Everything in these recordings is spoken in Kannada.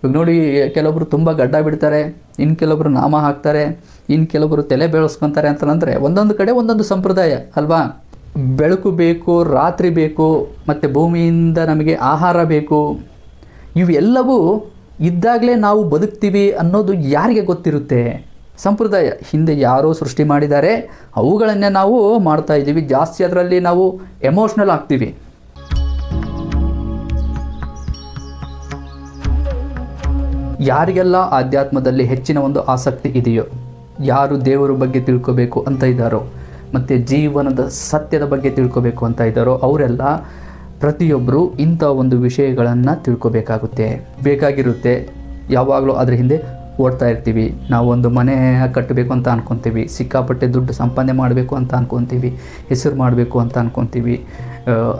ಇವಾಗ ನೋಡಿ, ಕೆಲವೊಬ್ರು ತುಂಬ ಗಡ್ಡ ಬಿಡ್ತಾರೆ ಇನ್ನು ಕೆಲವೊಬ್ರು ನಾಮ ಹಾಕ್ತಾರೆ ಇನ್ನು ಕೆಲವೊಬ್ರು ತಲೆ ಬೆಳೆಸ್ಕೊತಾರೆ ಅಂತಂದರೆ ಒಂದೊಂದು ಕಡೆ ಒಂದೊಂದು ಸಂಪ್ರದಾಯ, ಅಲ್ವಾ? ಬೆಳಕು ಬೇಕು, ರಾತ್ರಿ ಬೇಕು, ಮತ್ತು ಭೂಮಿಯಿಂದ ನಮಗೆ ಆಹಾರ ಬೇಕು, ಇವೆಲ್ಲವೂ ಇದ್ದಾಗಲೇ ನಾವು ಬದುಕ್ತೀವಿ ಅನ್ನೋದು ಯಾರಿಗೆ ಗೊತ್ತಿರುತ್ತೆ? ಸಂಪ್ರದಾಯ. ಹಿಂದೆ ಯಾರೋ ಸೃಷ್ಟಿ ಮಾಡಿದ್ದಾರೆ, ಅವುಗಳನ್ನೇ ನಾವು ಮಾಡ್ತಾ ಇದ್ದೀವಿ. ಜಾಸ್ತಿ ಅದರಲ್ಲಿ ನಾವು ಎಮೋಷ್ನಲ್ ಆಗ್ತೀವಿ. ಯಾರಿಗೆಲ್ಲ ಆಧ್ಯಾತ್ಮದಲ್ಲಿ ಹೆಚ್ಚಿನ ಒಂದು ಆಸಕ್ತಿ ಇದೆಯೋ, ಯಾರು ದೇವರ ಬಗ್ಗೆ ತಿಳ್ಕೋಬೇಕು ಅಂತ ಇದ್ದಾರೋ, ಮತ್ತು ಜೀವನದ ಸತ್ಯದ ಬಗ್ಗೆ ತಿಳ್ಕೋಬೇಕು ಅಂತ ಇದ್ದಾರೋ, ಅವರೆಲ್ಲ ಪ್ರತಿಯೊಬ್ಬರು ಇಂಥ ಒಂದು ವಿಷಯಗಳನ್ನು ತಿಳ್ಕೋಬೇಕಾಗುತ್ತೆ. ಬೇಕಾಗಿರುತ್ತೆ, ಯಾವಾಗಲೂ ಅದರ ಹಿಂದೆ ಓಡ್ತಾ ಇರ್ತೀವಿ. ನಾವೊಂದು ಮನೆ ಕಟ್ಟಬೇಕು ಅಂತ ಅಂದ್ಕೊತೀವಿ ಸಿಕ್ಕಾಪಟ್ಟೆ ದುಡ್ಡು ಸಂಪಾದನೆ ಮಾಡಬೇಕು ಅಂತ ಅನ್ಕೊತೀವಿ, ಹೆಸರು ಮಾಡಬೇಕು ಅಂತ ಅನ್ಕೊತೀವಿ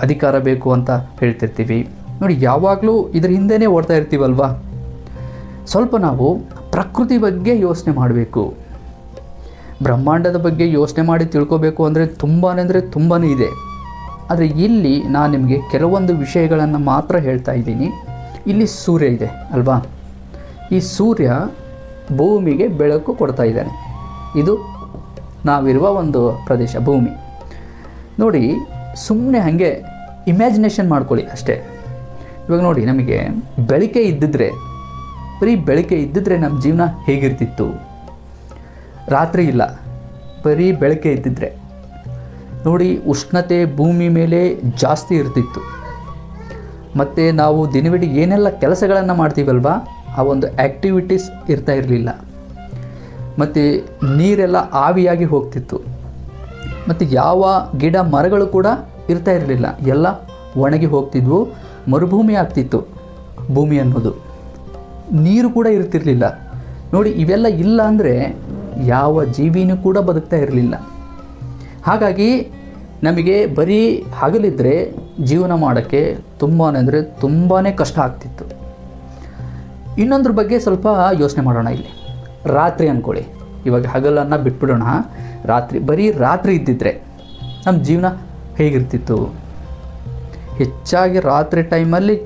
ಅಧಿಕಾರ ಬೇಕು ಅಂತ ಹೇಳ್ತಿರ್ತೀವಿ. ನೋಡಿ, ಯಾವಾಗಲೂ ಇದ್ರ ಹಿಂದೆಯೇ ಓಡ್ತಾ ಇರ್ತೀವಲ್ವಾ? ಸ್ವಲ್ಪ ನಾವು ಪ್ರಕೃತಿ ಬಗ್ಗೆ ಯೋಚನೆ ಮಾಡಬೇಕು. ಬ್ರಹ್ಮಾಂಡದ ಬಗ್ಗೆ ಯೋಚನೆ ಮಾಡಿ ತಿಳ್ಕೊಬೇಕು ಅಂದರೆ ತುಂಬಾ ಅಂದರೆ ತುಂಬಾ ಇದೆ. ಆದರೆ ಇಲ್ಲಿ ನಾನು ನಿಮಗೆ ಕೆಲವೊಂದು ವಿಷಯಗಳನ್ನು ಮಾತ್ರ ಹೇಳ್ತಾ ಇದ್ದೀನಿ. ಇಲ್ಲಿ ಸೂರ್ಯ ಇದೆ, ಅಲ್ವಾ? ಈ ಸೂರ್ಯ ಭೂಮಿಗೆ ಬೆಳಕು ಕೊಡ್ತಾ ಇದ್ದಾನೆ. ಇದು ನಾವಿರುವ ಒಂದು ಪ್ರದೇಶ, ಭೂಮಿ. ನೋಡಿ ಸುಮ್ಮನೆ ಹಾಗೆ ಇಮ್ಯಾಜಿನೇಷನ್ ಮಾಡ್ಕೊಳ್ಳಿ ಅಷ್ಟೇ. ಇವಾಗ ನೋಡಿ, ನಮಗೆ ಬೆಳಕೆ ಇದ್ದಿದ್ರೆ ಬರೀ ಬೆಳಕೆ ಇದ್ದಿದ್ರೆ ನಮ್ಮ ಜೀವನ ಹೇಗಿರ್ತಿತ್ತು? ರಾತ್ರಿ ಇಲ್ಲ. ಬರೀ ಬೆಳಕೆ ಇದ್ದಿದ್ರೆ. ನೋಡಿ, ಉಷ್ಣತೆ ಭೂಮಿ ಮೇಲೆ ಜಾಸ್ತಿ ಇರ್ತಿತ್ತು. ಮತ್ತು ನಾವು ದಿನವಿಡೀ ಏನೆಲ್ಲ ಕೆಲಸಗಳನ್ನು ಮಾಡ್ತೀವಲ್ವಾ? ಆ ಒಂದು ಆ್ಯಕ್ಟಿವಿಟೀಸ್ ಇರ್ತಾ ಇರಲಿಲ್ಲ. ಮತ್ತು ನೀರೆಲ್ಲ ಆವಿಯಾಗಿ ಹೋಗ್ತಿತ್ತು. ಮತ್ತು ಯಾವ ಗಿಡ ಮರಗಳು ಕೂಡ ಇರ್ತಾ ಇರಲಿಲ್ಲ. ಎಲ್ಲ ಒಣಗಿ ಹೋಗ್ತಿದ್ವು. ಮರುಭೂಮಿ ಆಗ್ತಿತ್ತು ಭೂಮಿ ಅನ್ನೋದು. ನೀರು ಕೂಡ ಇರ್ತಿರಲಿಲ್ಲ. ನೋಡಿ, ಇವೆಲ್ಲ ಇಲ್ಲ ಅಂದರೆ ಯಾವ ಜೀವಿನೂ ಕೂಡ ಬದುಕ್ತಾ ಇರಲಿಲ್ಲ. ಹಾಗಾಗಿ ನಮಗೆ ಬರೀ ಹಗಲಿದ್ರೆ ಜೀವನ ಮಾಡೋಕ್ಕೆ ತುಂಬಾ ಅಂದರೆ ತುಂಬಾ ಕಷ್ಟ ಆಗ್ತಿತ್ತು. ಇನ್ನೊಂದ್ರ ಬಗ್ಗೆ ಸ್ವಲ್ಪ ಯೋಚನೆ ಮಾಡೋಣ ಇಲ್ಲಿ. ರಾತ್ರಿ ಅಂದ್ಕೊಳ್ಳಿ ಇವಾಗ ಹಗಲನ್ನು ಬಿಟ್ಬಿಡೋಣ. ರಾತ್ರಿ, ಬರೀ ರಾತ್ರಿ ಇದ್ದಿದ್ರೆ ನಮ್ಮ ಜೀವನ ಹೇಗಿರ್ತಿತ್ತು? ಹೆಚ್ಚಾಗಿ ರಾತ್ರಿ ಟೈಮಲ್ಲಿ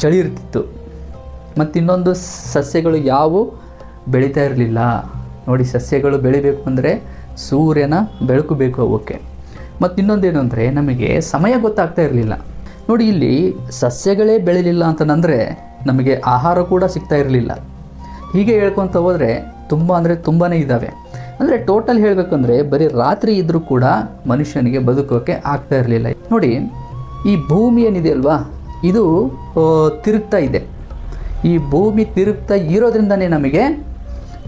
ಚಳಿ ಇರ್ತಿತ್ತು. ಮತ್ತು ಇನ್ನೊಂದು ಸಸ್ಯಗಳು ಯಾವು ಬೆಳೀತಾ ಇರಲಿಲ್ಲ. ನೋಡಿ, ಸಸ್ಯಗಳು ಬೆಳಿಬೇಕು ಅಂದರೆ ಸೂರ್ಯನ ಬೆಳಕು ಬೇಕು ಅವಕ್ಕೆ. ಮತ್ತು ಇನ್ನೊಂದೇನು ಅಂದರೆ ನಮಗೆ ಸಮಯ ಗೊತ್ತಾಗ್ತಾ ಇರಲಿಲ್ಲ. ನೋಡಿ, ಇಲ್ಲಿ ಸಸ್ಯಗಳೇ ಬೆಳಿಲಿಲ್ಲ ಅಂತಂದರೆ ನಮಗೆ ಆಹಾರ ಕೂಡ ಸಿಗ್ತಾ ಇರಲಿಲ್ಲ. ಹೀಗೆ ಹೇಳ್ಕೊತ ಹೋದರೆ ತುಂಬ ಅಂದರೆ ತುಂಬಾ ಇದ್ದಾವೆ ಅಂದರೆ ಟೋಟಲ್ ಹೇಳಬೇಕಂದ್ರೆ ಬರೀ ರಾತ್ರಿ ಇದ್ದರೂ ಕೂಡ ಮನುಷ್ಯನಿಗೆ ಬದುಕೋಕೆ ಆಗ್ತಾ ಇರಲಿಲ್ಲ. ನೋಡಿ, ಈ ಭೂಮಿ ಏನಿದೆ ಅಲ್ವಾ? ಇದು ತಿರುಗ್ತಾ ಇದೆ. ಈ ಭೂಮಿ ತಿರುಗ್ತಾ ಇರೋದ್ರಿಂದನೇ ನಮಗೆ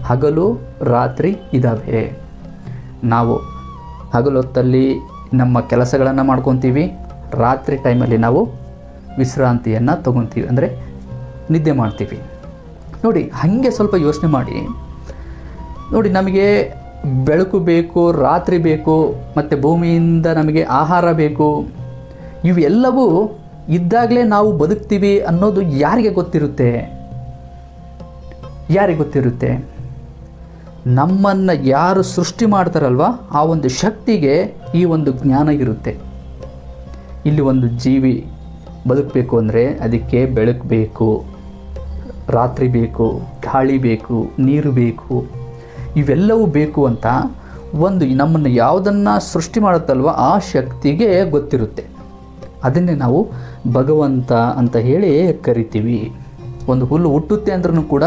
ಹಗಲು, ರಾತ್ರಿ ಇದ್ದಾವೆ ನಾವು ಹಗಲೊತ್ತಲ್ಲಿ ನಮ್ಮ ಕೆಲಸಗಳನ್ನು ಮಾಡ್ಕೊತೀವಿ. ರಾತ್ರಿ ಟೈಮಲ್ಲಿ ನಾವು ವಿಶ್ರಾಂತಿಯನ್ನು ತಗೊತೀವಿ. ಅಂದರೆ ನಿದ್ದೆ ಮಾಡ್ತೀವಿ. ನೋಡಿ, ಹಾಗೆ ಸ್ವಲ್ಪ ಯೋಚನೆ ಮಾಡಿ. ನೋಡಿ, ನಮಗೆ ಬೆಳಕು ಬೇಕು, ರಾತ್ರಿ ಬೇಕು, ಮತ್ತು ಭೂಮಿಯಿಂದ ನಮಗೆ ಆಹಾರ ಬೇಕು, ಇವೆಲ್ಲವೂ ಇದ್ದಾಗಲೇ ನಾವು ಬದುಕ್ತೀವಿ ಅನ್ನೋದು ಯಾರಿಗೆ ಗೊತ್ತಿರುತ್ತೆ? ಯಾರಿಗೆ ಗೊತ್ತಿರುತ್ತೆ? ನಮ್ಮನ್ನು ಯಾರು ಸೃಷ್ಟಿ ಮಾಡ್ತಾರಲ್ವ? ಆ ಒಂದು ಶಕ್ತಿಗೆ ಈ ಒಂದು ಜ್ಞಾನ ಇರುತ್ತೆ. ಇಲ್ಲಿ ಒಂದು ಜೀವಿ ಬದುಕಬೇಕು ಅಂದರೆ ಅದಕ್ಕೆ ಬೆಳಕು ಬೇಕು, ರಾತ್ರಿ ಬೇಕು, ಗಾಳಿ ಬೇಕು, ನೀರು ಬೇಕು. ಇವೆಲ್ಲವೂ ಬೇಕು ಅಂತ ಒಂದು ನಮ್ಮನ್ನು ಯಾವುದನ್ನು ಸೃಷ್ಟಿ ಮಾಡುತ್ತಲ್ವ? ಆ ಶಕ್ತಿಗೆ ಗೊತ್ತಿರುತ್ತೆ. ಅದನ್ನೇ ನಾವು ಭಗವಂತ ಅಂತ ಹೇಳಿ ಕರಿತೀವಿ. ಒಂದು ಹುಲ್ಲು ಹುಟ್ಟುತ್ತೆ ಅಂದ್ರೂ ಕೂಡ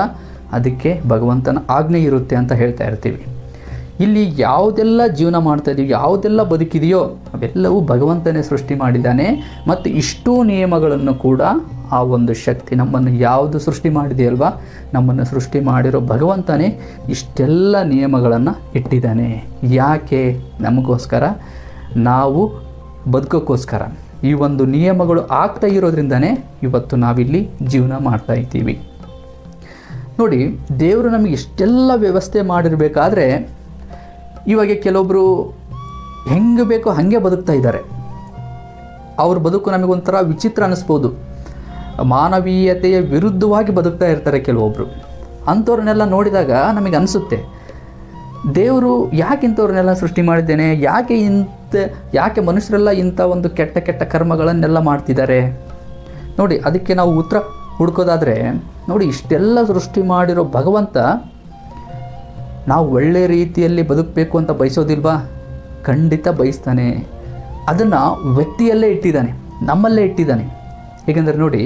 ಅದಕ್ಕೆ ಭಗವಂತನ ಆಜ್ಞೆ ಇರುತ್ತೆ ಅಂತ ಹೇಳ್ತಾ ಇರ್ತೀವಿ. ಇಲ್ಲಿ ಯಾವುದೆಲ್ಲ ಜೀವನ ಮಾಡ್ತಾ ಇದೀವಿ, ಯಾವುದೆಲ್ಲ ಬದುಕಿದೆಯೋ ಅವೆಲ್ಲವೂ ಭಗವಂತನೇ ಸೃಷ್ಟಿ ಮಾಡಿದ್ದಾನೆ ಮತ್ತು ಇಷ್ಟೂ ನಿಯಮಗಳನ್ನು ಕೂಡ ಆ ಒಂದು ಶಕ್ತಿ ನಮ್ಮನ್ನು ಯಾವುದು ಸೃಷ್ಟಿ ಮಾಡಿದೆಯಲ್ವಾ, ನಮ್ಮನ್ನು ಸೃಷ್ಟಿ ಮಾಡಿರೋ ಭಗವಂತನೇ ಇಷ್ಟೆಲ್ಲ ನಿಯಮಗಳನ್ನು ಇಟ್ಟಿದ್ದಾನೆ. ಯಾಕೆ? ನಮಗೋಸ್ಕರ. ನಾವು ಬದುಕೋಕ್ಕೋಸ್ಕರ. ಈ ಒಂದು ನಿಯಮಗಳು ಆಗ್ತಾ ಇರೋದ್ರಿಂದನೇ ಇವತ್ತು ನಾವಿಲ್ಲಿ ಜೀವನ ಮಾಡ್ತಾ ಇದ್ದೀವಿ. ನೋಡಿ, ದೇವರು ನಮಗೆ ಇಷ್ಟೆಲ್ಲ ವ್ಯವಸ್ಥೆ ಮಾಡಿರಬೇಕಾದ್ರೆ, ಇವಾಗ ಕೆಲವೊಬ್ಬರು ಹೆಂಗೆ ಬೇಕೋ ಹಾಗೆ ಬದುಕ್ತಾ ಇದ್ದಾರೆ. ಅವ್ರ ಬದುಕು ನಮಗೊಂಥರ ವಿಚಿತ್ರ ಅನ್ನಿಸ್ಬೋದು ಮಾನವೀಯತೆಯ ವಿರುದ್ಧವಾಗಿ ಬದುಕ್ತಾ ಇರ್ತಾರೆ ಕೆಲವೊಬ್ಬರು ಅಂಥವ್ರನ್ನೆಲ್ಲ ನೋಡಿದಾಗ ನಮಗೆ ಅನಿಸುತ್ತೆ, ದೇವರು ಯಾಕೆ ಇಂಥವ್ರನ್ನೆಲ್ಲ ಸೃಷ್ಟಿ ಮಾಡಿದ್ದೇನೆ, ಯಾಕೆ ಇಂಥ ಯಾಕೆ ಮನುಷ್ಯರೆಲ್ಲ ಇಂಥ ಒಂದು ಕೆಟ್ಟ ಕೆಟ್ಟ ಕರ್ಮಗಳನ್ನೆಲ್ಲ ಮಾಡ್ತಿದ್ದಾರೆ? ನೋಡಿ, ಅದಕ್ಕೆ ನಾವು ಉತ್ತರ ಹುಡ್ಕೋದಾದರೆ, ನೋಡಿ, ಇಷ್ಟೆಲ್ಲ ಸೃಷ್ಟಿ ಮಾಡಿರೋ ಭಗವಂತ ನಾವು ಒಳ್ಳೆ ರೀತಿಯಲ್ಲಿ ಬದುಕಬೇಕು ಅಂತ ಬಯಸೋದಿಲ್ವಾ? ಖಂಡಿತ ಬಯಸ್ತಾನೆ. ಅದನ್ನು ವ್ಯಕ್ತಿಯಲ್ಲೇ ಇಟ್ಟಿದ್ದಾನೆ, ನಮ್ಮಲ್ಲೇ ಇಟ್ಟಿದ್ದಾನೆ. ಏಕೆಂದರೆ ನೋಡಿ,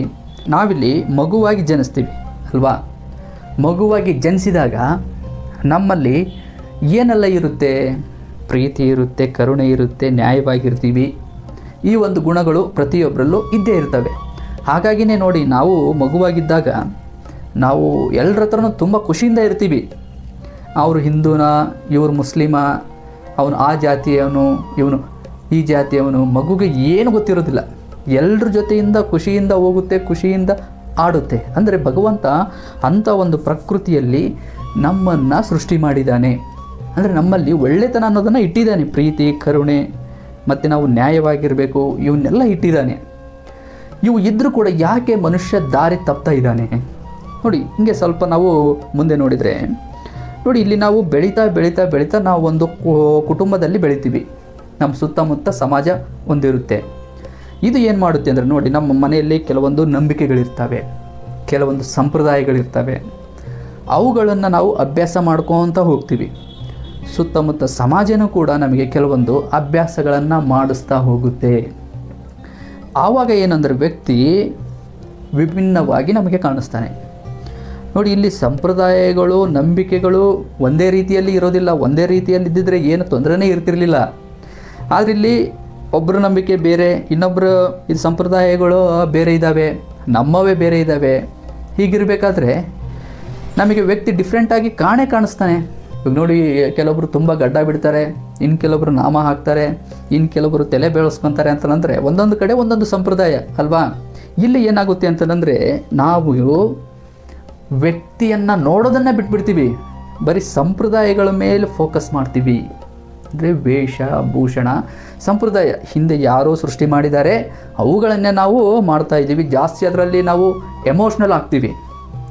ನಾವಿಲ್ಲಿ ಮಗುವಾಗಿ ಜನಿಸ್ತೀವಿ, ಅಲ್ವಾ? ಮಗುವಾಗಿ ಜನಿಸಿದಾಗ ನಮ್ಮಲ್ಲಿ ಏನೆಲ್ಲ ಇರುತ್ತೆ? ಪ್ರೀತಿ ಇರುತ್ತೆ, ಕರುಣೆ ಇರುತ್ತೆ, ನ್ಯಾಯವಾಗಿರ್ತೀವಿ. ಈ ಒಂದು ಗುಣಗಳು ಪ್ರತಿಯೊಬ್ಬರಲ್ಲೂ ಇದ್ದೇ ಇರ್ತವೆ. ಹಾಗಾಗಿನೇ ನೋಡಿ, ನಾವು ಮಗುವಾಗಿದ್ದಾಗ ನಾವು ಎಲ್ಲರ ಹತ್ರನೂ ತುಂಬ ಖುಷಿಯಿಂದ ಇರ್ತೀವಿ. ಅವರು ಹಿಂದೂನ, ಇವರು ಮುಸ್ಲಿಮ, ಅವನು ಆ ಜಾತಿಯವನು, ಇವನು ಈ ಜಾತಿಯವನು, ಮಗುಗೆ ಏನು ಗೊತ್ತಿರೋದಿಲ್ಲ. ಎಲ್ಲರ ಜೊತೆಯಿಂದ ಖುಷಿಯಿಂದ ಹೋಗುತ್ತೆ, ಖುಷಿಯಿಂದ ಆಡುತ್ತೆ. ಅಂದರೆ ಭಗವಂತ ಅಂಥ ಒಂದು ಪ್ರಕೃತಿಯಲ್ಲಿ ನಮ್ಮನ್ನು ಸೃಷ್ಟಿ ಮಾಡಿದ್ದಾನೆ. ಅಂದರೆ ನಮ್ಮಲ್ಲಿ ಒಳ್ಳೆತನ ಅನ್ನೋದನ್ನು ಇಟ್ಟಿದ್ದಾನೆ. ಪ್ರೀತಿ, ಕರುಣೆ, ಮತ್ತು ನಾವು ನ್ಯಾಯವಾಗಿರಬೇಕು, ಇವನ್ನೆಲ್ಲ ಇಟ್ಟಿದ್ದಾನೆ. ಇವು ಇದ್ದರೂ ಕೂಡ ಯಾಕೆ ಮನುಷ್ಯ ದಾರಿ ತಪ್ತಾ ಇದ್ದಾನೆ? ನೋಡಿ, ಹಿಂಗೆ ಸ್ವಲ್ಪ ನಾವು ಮುಂದೆ ನೋಡಿದರೆ, ನೋಡಿ, ಇಲ್ಲಿ ನಾವು ಬೆಳೀತಾ ಬೆಳೀತಾ ಬೆಳೀತಾ ನಾವು ಒಂದು ಕುಟುಂಬದಲ್ಲಿ ಬೆಳಿತೀವಿ. ನಮ್ಮ ಸುತ್ತಮುತ್ತ ಸಮಾಜ ಒಂದಿರುತ್ತೆ. ಇದು ಏನು ಮಾಡುತ್ತೆ ಅಂದರೆ, ನೋಡಿ, ನಮ್ಮ ಮನೆಯಲ್ಲಿ ಕೆಲವೊಂದು ನಂಬಿಕೆಗಳಿರ್ತವೆ, ಕೆಲವೊಂದು ಸಂಪ್ರದಾಯಗಳಿರ್ತವೆ. ಅವುಗಳನ್ನು ನಾವು ಅಭ್ಯಾಸ ಮಾಡ್ಕೊತ ಹೋಗ್ತೀವಿ. ಸುತ್ತಮುತ್ತ ಸಮಾಜನೂ ಕೂಡ ನಮಗೆ ಕೆಲವೊಂದು ಅಭ್ಯಾಸಗಳನ್ನು ಮಾಡಿಸ್ತಾ ಹೋಗುತ್ತೆ. ಆವಾಗ ಏನಂದರೆ ವ್ಯಕ್ತಿ ವಿಭಿನ್ನವಾಗಿ ನಮಗೆ ಕಾಣಿಸ್ತಾನೆ. ನೋಡಿ, ಇಲ್ಲಿ ಸಂಪ್ರದಾಯಗಳು, ನಂಬಿಕೆಗಳು ಒಂದೇ ರೀತಿಯಲ್ಲಿ ಇರೋದಿಲ್ಲ. ಒಂದೇ ರೀತಿಯಲ್ಲಿ ಇದ್ದಿದ್ರೆ ಏನು ತೊಂದರೆನೇ ಇರ್ತಿರಲಿಲ್ಲ. ಆದರೆ ಇಲ್ಲಿ ಒಬ್ಬರ ನಂಬಿಕೆ ಬೇರೆ ಇನ್ನೊಬ್ಬರು ಇದು ಸಂಪ್ರದಾಯಗಳು ಬೇರೆ ಇದ್ದಾವೆ ನಮ್ಮವೇ ಬೇರೆ ಇದ್ದಾವೆ ಹೀಗಿರಬೇಕಾದ್ರೆ ನಮಗೆ ವ್ಯಕ್ತಿ ಡಿಫ್ರೆಂಟಾಗಿ ಕಾಣೇ ಕಾಣಿಸ್ತಾನೆ. ಇವಾಗ ನೋಡಿ, ಕೆಲವೊಬ್ರು ತುಂಬ ಗಡ್ಡ ಬಿಡ್ತಾರೆ ಇನ್ನು ಕೆಲವೊಬ್ರು ನಾಮ ಹಾಕ್ತಾರೆ ಇನ್ನು ಕೆಲವೊಬ್ರು ತಲೆ ಬೆಳೆಸ್ಕೊತಾರೆ ಅಂತಂದರೆ ಒಂದೊಂದು ಕಡೆ ಒಂದೊಂದು ಸಂಪ್ರದಾಯ, ಅಲ್ವಾ? ಇಲ್ಲಿ ಏನಾಗುತ್ತೆ ಅಂತಂದರೆ, ನಾವು ವ್ಯಕ್ತಿಯನ್ನು ನೋಡೋದನ್ನು ಬಿಟ್ಬಿಡ್ತೀವಿ. ಬರೀ ಸಂಪ್ರದಾಯಗಳ ಮೇಲೆ ಫೋಕಸ್ ಮಾಡ್ತೀವಿ. ಅಂದರೆ ವೇಷ, ಭೂಷಣ, ಸಂಪ್ರದಾಯ. ಹಿಂದೆ ಯಾರೋ ಸೃಷ್ಟಿ ಮಾಡಿದ್ದಾರೆ, ಅವುಗಳನ್ನೇ ನಾವು ಮಾಡ್ತಾ ಇದ್ದೀವಿ. ಜಾಸ್ತಿ ಅದರಲ್ಲಿ ನಾವು ಎಮೋಷ್ನಲ್ ಆಗ್ತೀವಿ.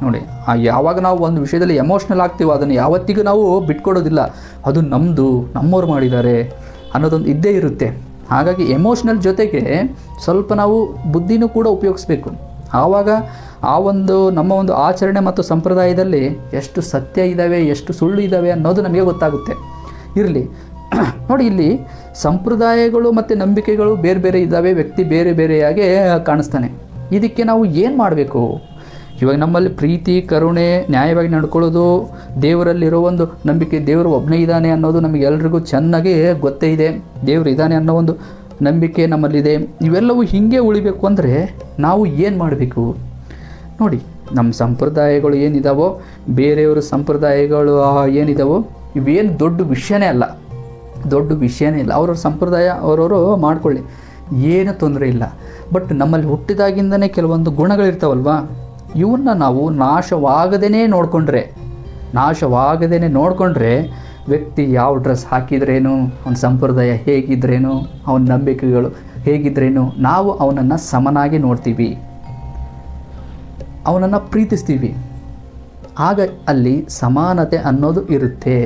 ನೋಡಿ ಯಾವಾಗ ನಾವು ಒಂದು ವಿಷಯದಲ್ಲಿ ಎಮೋಷ್ನಲ್ ಆಗ್ತೀವೋ ಅದನ್ನು ಯಾವತ್ತಿಗೂ ನಾವು ಬಿಟ್ಕೊಡೋದಿಲ್ಲ. ಅದು ನಮ್ಮದು ನಮ್ಮವ್ರು ಮಾಡಿದ್ದಾರೆ ಅನ್ನೋದೊಂದು ಇದ್ದೇ ಇರುತ್ತೆ. ಹಾಗಾಗಿ ಎಮೋಷ್ನಲ್ ಜೊತೆಗೆ ಸ್ವಲ್ಪ ನಾವು ಬುದ್ಧಿನೂ ಕೂಡ ಉಪಯೋಗಿಸ್ಬೇಕು. ಆವಾಗ ಆ ಒಂದು ನಮ್ಮ ಒಂದು ಆಚರಣೆ ಮತ್ತು ಸಂಪ್ರದಾಯದಲ್ಲಿ ಎಷ್ಟು ಸತ್ಯ ಇದ್ದಾವೆ ಎಷ್ಟು ಸುಳ್ಳು ಇದ್ದಾವೆ ಅನ್ನೋದು ನಮಗೆ ಗೊತ್ತಾಗುತ್ತೆ. ಇರಲಿ, ನೋಡಿ ಇಲ್ಲಿ ಸಂಪ್ರದಾಯಗಳು ಮತ್ತು ನಂಬಿಕೆಗಳು ಬೇರೆ ಬೇರೆ ಇದ್ದಾವೆ ವ್ಯಕ್ತಿ ಬೇರೆ ಬೇರೆಯಾಗೆ ಕಾಣಿಸ್ತಾನೆ. ಇದಕ್ಕೆ ನಾವು ಏನು ಮಾಡಬೇಕು? ಇವಾಗ ನಮ್ಮಲ್ಲಿ ಪ್ರೀತಿ, ಕರುಣೆ, ನ್ಯಾಯವಾಗಿ ನಡ್ಕೊಳ್ಳೋದು, ದೇವರಲ್ಲಿರೋ ಒಂದು ನಂಬಿಕೆ, ದೇವರು ಒಬ್ಬನೇ ಇದ್ದಾನೆ ಅನ್ನೋದು ನಮಗೆಲ್ರಿಗೂ ಚೆನ್ನಾಗಿ ಗೊತ್ತೇ ಇದೆ. ದೇವರು ಇದ್ದಾನೆ ಅನ್ನೋ ಒಂದು ನಂಬಿಕೆ ನಮ್ಮಲ್ಲಿದೆ. ಇವೆಲ್ಲವೂ ಹೀಗೆ ಉಳಿಬೇಕು ಅಂದರೆ ನಾವು ಏನು ಮಾಡಬೇಕು? ನೋಡಿ, ನಮ್ಮ ಸಂಪ್ರದಾಯಗಳು ಏನಿದಾವೋ, ಬೇರೆಯವರ ಸಂಪ್ರದಾಯಗಳು ಏನಿದಾವೋ, ಇವೇನು ದೊಡ್ಡ ವಿಷಯನೇ ಅಲ್ಲ. ದೊಡ್ಡ ವಿಷಯನೇ ಇಲ್ಲ. ಅವ್ರವ್ರ ಸಂಪ್ರದಾಯ ಅವರವರು ಮಾಡ್ಕೊಳ್ಳಿ. ಏನು ತೊಂದರೆ ಇಲ್ಲ. ಬಟ್ ನಮ್ಮಲ್ಲಿ ಹುಟ್ಟಿದಾಗಿಂದನೇ ಕೆಲವೊಂದು ಗುಣಗಳಿರ್ತಾವಲ್ವಾ? ಇವನ್ನ ನಾವು ನಾಶವಾಗದೇ ನೋಡಿಕೊಂಡ್ರೆ. ನಾಶವಾಗದೇ ನೋಡಿಕೊಂಡ್ರೆ ವ್ಯಕ್ತಿ ಯಾವ ಡ್ರೆಸ್ ಹಾಕಿದ್ರೇನು, ಅವನ ಸಂಪ್ರದಾಯ ಹೇಗಿದ್ರೇನು, ಅವನ ನಂಬಿಕೆಗಳು ಹೇಗಿದ್ರೇನು, ನಾವು ಅವನನ್ನು ಸಮನಾಗಿ ನೋಡ್ತೀವಿ. ಅವನನ್ನು ಪ್ರೀತಿಸ್ತೀವಿ. ಆಗ ಅಲ್ಲಿ ಸಮಾನತೆ ಅನ್ನೋದು ಇರುತ್ತೆ.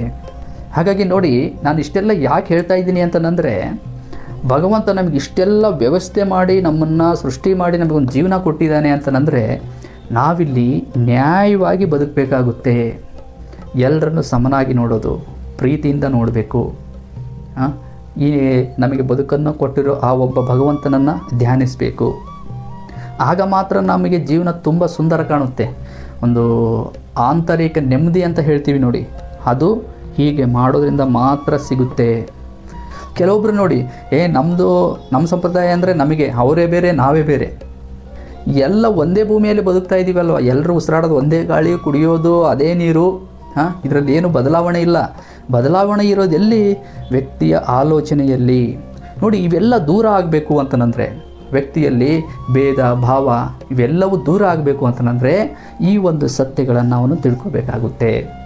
ಹಾಗಾಗಿ ನೋಡಿ, ನಾನು ಇಷ್ಟೆಲ್ಲ ಯಾಕೆ ಹೇಳ್ತಾ ಇದ್ದೀನಿ ಅಂತಂದರೆ, ಭಗವಂತ ನಮಗೆ ಇಷ್ಟೆಲ್ಲ ವ್ಯವಸ್ಥೆ ಮಾಡಿ ನಮ್ಮನ್ನು ಸೃಷ್ಟಿ ಮಾಡಿ ನಮಗೊಂದು ಜೀವನ ಕೊಟ್ಟಿದ್ದಾನೆ ಅಂತಂದರೆ ನಾವಿಲ್ಲಿ ನ್ಯಾಯವಾಗಿ ಬದುಕಬೇಕಾಗುತ್ತೆ. ಎಲ್ಲರನ್ನು ಸಮನಾಗಿ ನೋಡೋದು, ಪ್ರೀತಿಯಿಂದ ನೋಡಬೇಕು. ಈ ನಮಗೆ ಬದುಕನ್ನು ಕೊಟ್ಟಿರೋ ಆ ಒಬ್ಬ ಭಗವಂತನನ್ನು ಧ್ಯಾನಿಸಬೇಕು. ಆಗ ಮಾತ್ರ ನಮಗೆ ಜೀವನ ತುಂಬ ಸುಂದರ ಕಾಣುತ್ತೆ. ಒಂದು ಆಂತರಿಕ ನೆಮ್ಮದಿ ಅಂತ ಹೇಳ್ತೀವಿ ನೋಡಿ. ಅದು ಹೀಗೆ ಮಾಡೋದ್ರಿಂದ ಮಾತ್ರ ಸಿಗುತ್ತೆ. ಕೆಲವೊಬ್ರು ನೋಡಿ, ಏ ನಮ್ಮದು ನಮ್ಮ ಸಂಪ್ರದಾಯ ಅಂದರೆ ನಮಗೆ, ಅವರೇ ಬೇರೆ, ನಾವೇ ಬೇರೆ. ಎಲ್ಲ ಒಂದೇ ಭೂಮಿಯಲ್ಲಿ ಬದುಕ್ತಾ ಇದ್ದೀವಲ್ವ ಎಲ್ಲರೂ ಉಸಿರಾಡೋದು ಒಂದೇ ಗಾಳಿ ಕುಡಿಯೋದು, ಅದೇ ನೀರು, ಹಾಂ? ಇದರಲ್ಲಿ ಏನು ಬದಲಾವಣೆ ಇಲ್ಲ. ಬದಲಾವಣೆ ಇರೋದು ಎಲ್ಲಿ? ವ್ಯಕ್ತಿಯ ಆಲೋಚನೆಯಲ್ಲಿ. ನೋಡಿ, ಇವೆಲ್ಲ ದೂರ ಆಗಬೇಕು ಅಂತನಂದರೆ ವ್ಯಕ್ತಿಯಲ್ಲಿ ಭೇದ, ಭಾವ ಇವೆಲ್ಲವೂ ದೂರ ಆಗಬೇಕು ಅಂತನಂದರೆ ಈ ಒಂದು ಸತ್ಯಗಳನ್ನು ಅವನು ತಿಳ್ಕೊಬೇಕಾಗುತ್ತೆ.